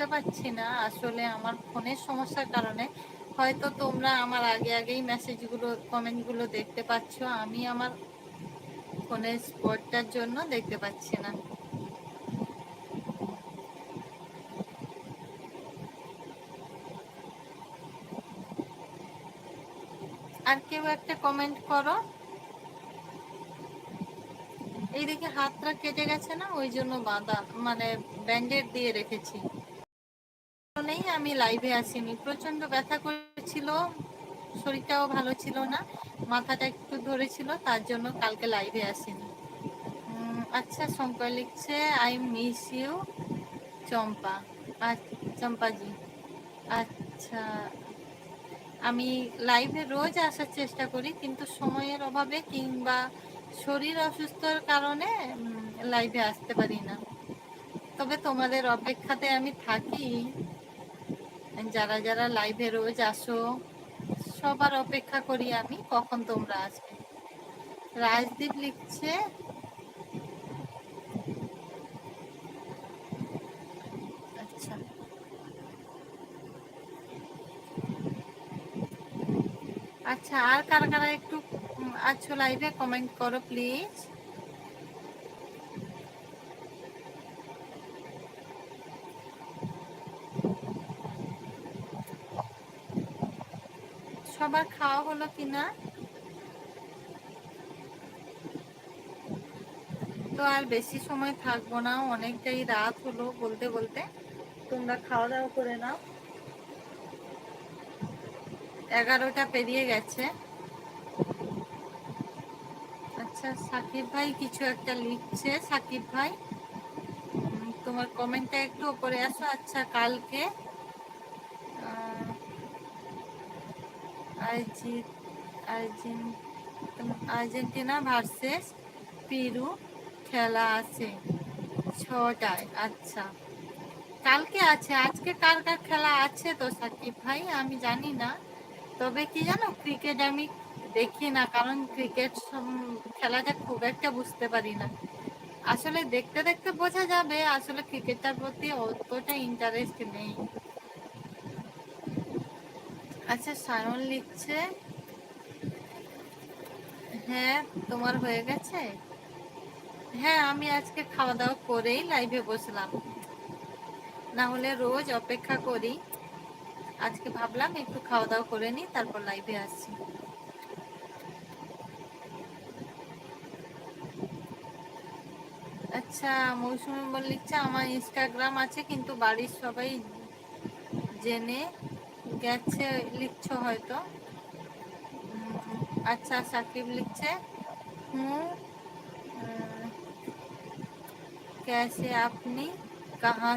বুঝতে পারছি না। আসলে আমার ফোনের সমস্যার কারণে। হয়তো তোমরা আমার আগে আগেই মেসেজগুলো কমেন্টগুলো দেখতে পাচ্ছ। আমি আমার ফোনের স্পটটার জন্য দেখতে পাচ্ছি না। আর কেউ একটা কমেন্ট করো। এইদিকে হাতটা কেটে গেছে না? ওই জন্য বাঁধা মানে ব্যান্ডেড দিয়ে রেখেছি। নেই আমি লাইভে আসিনি। প্রচণ্ড ব্যথা করেছিল, শরীরটাও ভালো ছিল না, মাথাটা একটু ধরেছিল, তার জন্য কালকে লাইভে আসিনি। আচ্ছা শঙ্কর লিখছে I miss you Champa. Champaji. আচ্ছা আমি লাইভে রোজ আসার চেষ্টা করি, কিন্তু সময়ের অভাবে কিংবা শরীর অসুস্থর কারণে লাইভে আসতে পারি না। তবে তোমাদের অপেক্ষাতে আমি থাকি। যারা যারা লাইভে রোজ আসো। সবার অপেক্ষা করি আমি, কখন তোমরা আসবে। রাজদীপ লিখছে আচ্ছা। আচ্ছা আর কারা কারা একটু আছো লাইভে কমেন্ট করো প্লিজ সবার খাওয়া হলো কিনা? তো আর বেশি সময় থাকব না, অনেকটাই রাত হলো বলতে বলতে। তোমরা খাওয়া দাওয়া করে নাও। এগারোটা পেরিয়ে গেছে। আচ্ছা সাকিব ভাই কিছু একটা লিখছে। সাকিব ভাই তোমার কমেন্টটা একটু উপরে আসো। আচ্ছা কালকে আর্জেন্টিনা ভার্সেস পেরু খেলা আছে ছটায়। আচ্ছা। কালকে আছে। আজকে কার কার খেলা আছে তো সাকিব ভাই? আমি জানি না। তবে কি জানো ক্রিকেট আমি দেখি না, কারণ ক্রিকেট খেলাটা খুব একটা বুঝতে পারি না। আসলে দেখতে দেখতে বোঝা যাবে, আসলে ক্রিকেটটার প্রতি অতটা ইন্টারেস্ট নেই। আচ্ছা সায়ন লিখছে। হ্যাঁ তোমার হয়ে গেছে? হ্যাঁ আমি আজকে খাওয়া দাওয়া করেই লাইভে বসলাম। না হলে রোজ অপেক্ষা করি। আজকে ভাবলাম একটু খাওয়া দাওয়া করে নিই, তারপর লাইভে আসছি। আচ্ছা মৌসুমি বল লিখছে, আমার ইনস্টাগ্রাম আছে, কিন্তু বাড়ির সবাই জেনে। গেছে লিখছো হয়তো উম, আচ্ছা সাকিব লিখছে হুম अह, कैसे আপনি कहाँ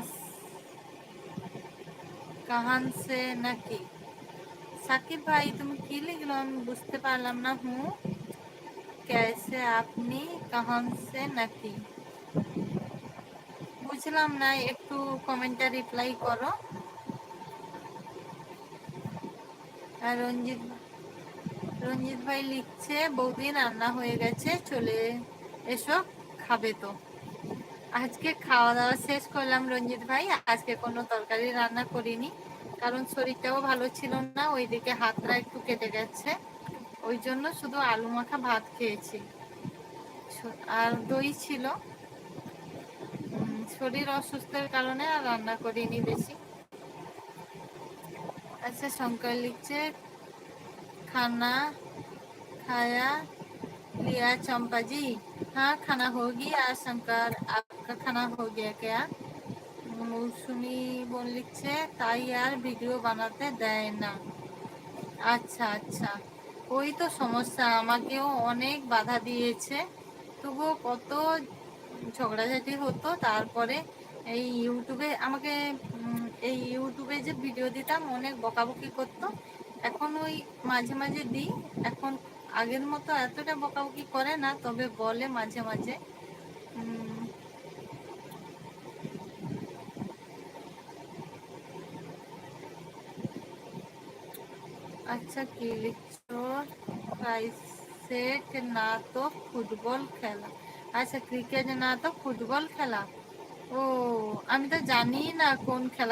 কাহান সে নাকি সাকিব ভাই তুমি কি লিখলো আমি বুঝতে পারলাম না হুঁ कैसे আপনি কাহান সে নাকি বুঝলাম না একটু কমেন্টে রিপ্লাই করো আর রঞ্জিত রঞ্জিত ভাই লিখছে, বৌদি, রান্না হয়ে গেছে, চলে এসো, খাবে তো। আজকে খাওয়া দাওয়া শেষ করলাম রঞ্জিত ভাই। আজকে কোনো তরকারি রান্না করিনি, কারণ শরীরটাও ভালো ছিল না, ওইদিকে হাতটা একটু কেটে গেছে। ওই জন্য শুধু আলু মাখা ভাত খেয়েছি। আর দই ছিল। শরীর অসুস্থের কারণে আর রান্না করিনি বেশি। আচ্ছা শঙ্কর লিখছে खाना खाया लिया चंपा जी हाँ खाना हो गया शंकर आपका खाना हो गया क्या মৌসুমি বোন লিখছে তাই আর ভিডিও বানাতে দেয় না আচ্ছা আচ্ছা ওই তো সমস্যা আমাকেও অনেক বাধা দিয়েছে তবুও কত ঝগড়াঝাটি হতো তারপরে এই ইউটিউবে আমাকে উম, এই ইউটিউবে যে ভিডিও দিতাম, অনেক বকাবকি করতো। এখন ওই মাঝে মাঝে দিই। এখন আগের মতো এতটা বকাবকি করে না, তবে বলে মাঝে মাঝে। আচ্ছা কি লিখছো? না তো ফুটবল খেলা। আচ্ছা ক্রিকেট না তো ফুটবল খেলা। ও, আমি তো জানি না কোন খেলা